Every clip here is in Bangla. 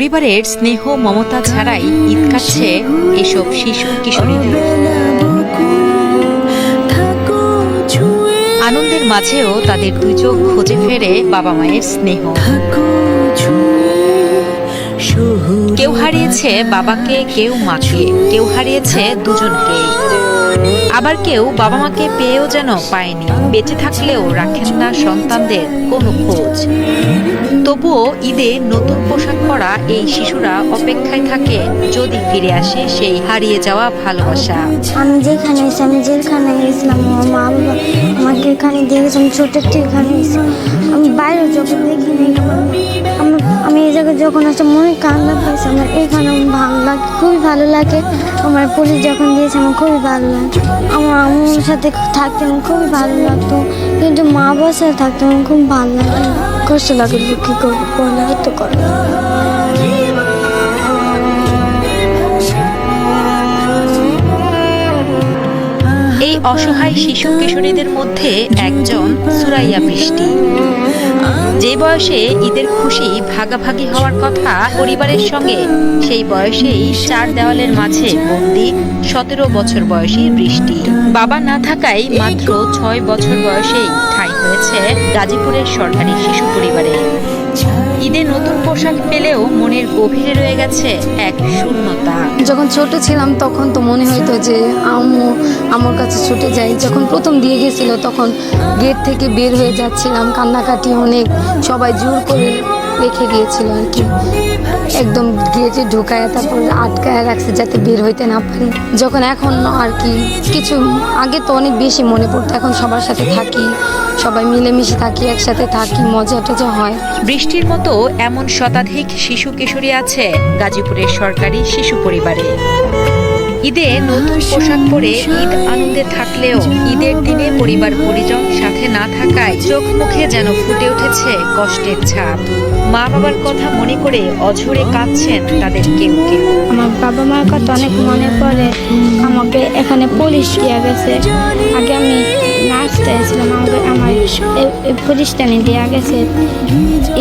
পরিবারের স্নেহ মমতা ছাড়াই ঈদ কাটছে এসব শিশু কিশোরীদের। আনন্দের মাঝেও তাদের দুই চোখ খুঁজে ফেরে বাবা মায়ের স্নেহ। কেউ হারিয়েছে বাবাকে, কেউ মাকে, কেউ হারিয়েছে দুজনকে। আবার কেউ বাবা মাকে পেয়েও যেন পায়নি। বেঁচে থাকলেও রাখেন না সন্তানদের কোনো খোঁজ। তবুও ঈদে নতুন পোশাক পরা এই শিশুরা অপেক্ষায় থাকে, যদি ফিরে আসে সেই হারিয়ে যাওয়া ভালোবাসা। আমি যেখানে এসে আমি যেখানে গেছিলাম, আমার মা বাবা আমাকে এখানে দিয়ে গেছে, আমি ছোট থেকে এখানে আমি বাইরে যখন দেখি আমি এই জায়গায় যখন আসে, মনে কান্না পাইছে আমার। এখানে ভালো লাগে, খুবই ভালো লাগে। আমার পুলিশ যখন দিয়েছে, আমার খুবই ভালো লাগে। আমার আমার সাথে থাকতে আমার খুবই ভালো লাগতো। কিন্তু মা বাবার সাথে থাকতে আমার খুব ভালো লাগে কষ্ট লাগে কী করব পড়ালেখা তো করে। এই অসহায় শিশু কিশোরীদের মধ্যে একজন সুরাইয়া বৃষ্টি যে বয়সে ঈদের খুশি ভাগাভাগি হওয়ার কথা পরিবারের সঙ্গে, সেই বয়সেই চার দেওয়ালের মাঝে বন্দি, সতেরো বছর বয়সী বৃষ্টি। বাবা না থাকায় মাত্র ছয় বছর বয়সেই ঠাঁই হয়েছে গাজীপুরের সরকারি শিশু পরিবারে। ঈদে নতুন পোশাক পেলেও মনের গভীরে রয়ে গেছে এক শূন্যতা। যখন ছোট ছিলাম তখন তো মনে হইতো যে আম্মু আমার কাছে ছুটে যাই যখন প্রথম দিয়ে গেছিল তখন গেট থেকে বের হয়ে যাচ্ছিলাম। কান্নাকাটি অনেক, সবাই জোর করে রেখে গিয়েছিল আর কি। একদম গেটে ঢুকায় তারপর আটকায় রাখছে যাতে বের হইতে না পারি। যখন এখন আর কি, কিছু আগে তো অনেক বেশি মনে পড়তো, এখন সবার সাথে থাকি, সবাই মিলেমিশে থাকি, একসাথে থাকি, মজা টজা হয়। বৃষ্টির মতো এমন শতাধিক শিশু কিশোরী আছে গাজীপুরের সরকারি শিশু পরিবারে। ঈদে নতুন পোশাক পরে ঈদ আনন্দে থাকলেও ঈদের দিনে পরিবার পরিজন সাথে না থাকায় চোখ মুখে যেন ফুটে উঠেছে কষ্টের ছাপ। মা বাবার কথা মনে করে অঝরে কাঁদছেন তাদের কেউ কেউ। আমার বাবা মার কথা অনেক মনে পড়ে। আমাকে এখানে পুলিশ দিয়ে গেছে। আগে আমি নাচতে এসেছিলাম আমাকে আমার প্রতিষ্ঠানে দেওয়া গেছে।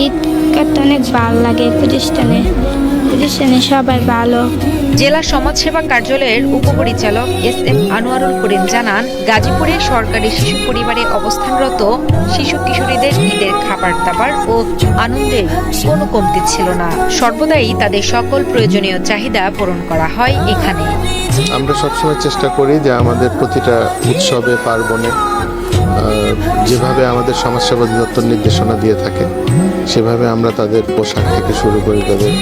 ঈদ কাটতে অনেক ভালো লাগে প্রতিষ্ঠানে প্রতিষ্ঠানে সবাই ভালো। জেলা সমাজসেবা কার্যালয়ের উপপরিচালক এস এম আনোয়ারুল করিম জানান গাজীপুরে সরকারি শিশু পরিবারে অবস্থানরত শিশু কিশোরীদের ঈদের খাবার দাবার ও আনন্দের কোনো কমতি ছিল না। সর্বদাই তাদের সকল প্রয়োজনীয় চাহিদা পূরণ করা হয় এখানে। আমরা সবসময় চেষ্টা করি যে আমাদের প্রতিটা উৎসবে পার্বণে যেভাবে আমাদের সমাজসেবা অধিদপ্তর নির্দেশনা দিয়ে থাকে, সেভাবে আমরা তাদের পোশাক থেকে শুরু করে তাদের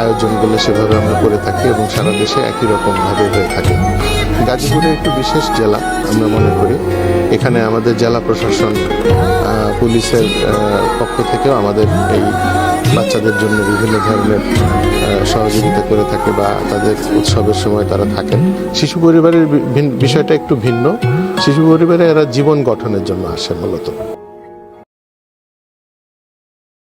আয়োজনগুলো সেভাবে আমরা করে থাকি এবং সারা দেশে একই রকমভাবে হয়ে থাকে। গাজীপুরে একটি বিশেষ জেলা, আমরা মনে করি। এখানে আমাদের জেলা প্রশাসন পুলিশের পক্ষ থেকেও আমাদের এই বাচ্চাদের জন্য বিভিন্ন ধরনের সহযোগিতা করে থাকে বা তাদের উৎসবের সময় তারা থাকেন। শিশু পরিবারের বিষয়টা একটু ভিন্ন। শিশু পরিবারে এরা জীবন গঠনের জন্য আসে মূলত।